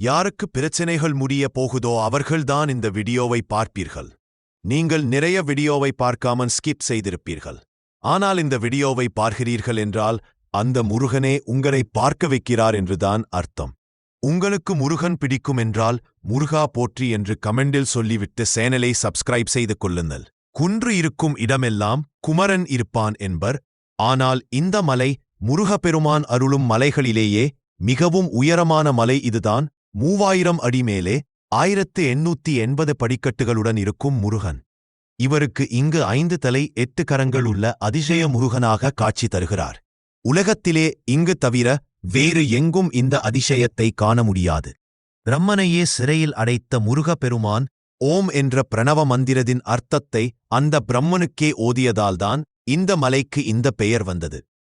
யாருக்கு பிரச்சினைகள் முடிய போகுதோ அவர்கள்தான் இந்த வீடியோவை பார்ப்பீர்கள். நீங்கள் நிறைய வீடியோவை பார்க்காமல் ஸ்கிப் செய்திருப்பீர்கள். ஆனால் இந்த வீடியோவை பார்க்கிறீர்கள் என்றால் அந்த முருகனே உங்களை பார்க்க வைக்கிறார் என்றுதான் அர்த்தம். உங்களுக்கு முருகன் பிடிக்கும் என்றால் முருகா போற்றி என்று கமெண்டில் சொல்லிவிட்டு சேனலை சப்ஸ்கிரைப் செய்து கொள்ளுங்கள். குன்று இருக்கும் இடமெல்லாம் குமரன் இருப்பான் என்பர். ஆனால் இந்த மலை முருகப்பெருமான் அருளும் மலைகளிலேயே மிகவும் உயரமான மலை இதுதான். மூவாயிரம் அடி மேலே ஆயிரத்து எண்ணூத்தி எண்பது படிக்கட்டுகளுடன் இருக்கும் முருகன். இவருக்கு இங்கு ஐந்து தலை எட்டு கரங்கள் உள்ள அதிசய முருகனாக காட்சி தருகிறார். உலகத்திலே இங்கு தவிர வேறு எங்கும் இந்த அதிசயத்தை காண முடியாது. பிரம்மனையே சிறையில் அடைத்த முருகப்பெருமான் ஓம் என்ற பிரணவ மந்திரத்தின் அர்த்தத்தை அந்த பிரம்மனுக்கே ஓதியதால்தான் இந்த மலைக்கு இந்த பெயர் வந்தது.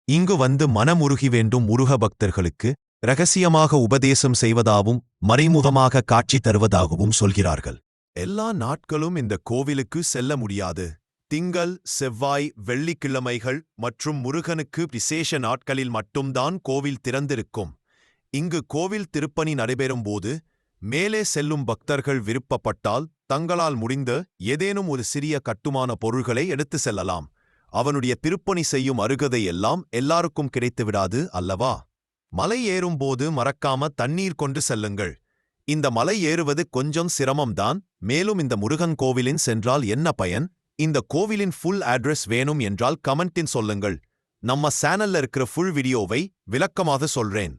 இங்கு வந்து மனமுருகி வேண்டும் முருக பக்தர்களுக்கு ரகசியமாக உபதேசம் செய்வதாகவும் மறைமுகமாக காட்சி தருவதாகவும் சொல்கிறார்கள். எல்லா நாட்களும் இந்த கோவிலுக்கு செல்ல முடியாது. திங்கள் செவ்வாய் வெள்ளிக்கிழமைகள் மற்றும் முருகனுக்கு விசேஷ நாட்களில் மட்டும்தான் கோவில் திறந்திருக்கும். இங்கு கோவில் திருப்பணி நடைபெறும்போது மேலே செல்லும் பக்தர்கள் விருப்பப்பட்டால் தங்களால் முடிந்த ஏதேனும் ஒரு சிறிய கட்டுமான பொருள்களை எடுத்து செல்லலாம். அவனுடைய திருப்பணி செய்யும் அருகதை எல்லாம் எல்லாருக்கும் கிடைத்துவிடாது அல்லவா? மலை ஏறும்போது மறக்காம தண்ணீர் கொண்டு செல்லுங்கள். இந்த மலை ஏறுவது கொஞ்சம் சிரமம்தான் மேலும் இந்த முருகன் கோவிலின் சென்றால் என்ன பயன்? இந்த கோவிலின் ஃபுல் அட்ரஸ் வேணும் என்றால் கமெண்டின் சொல்லுங்கள். நம்ம சேனல்ல இருக்கிற ஃபுல் வீடியோவை விளக்கமாக சொல்றேன்.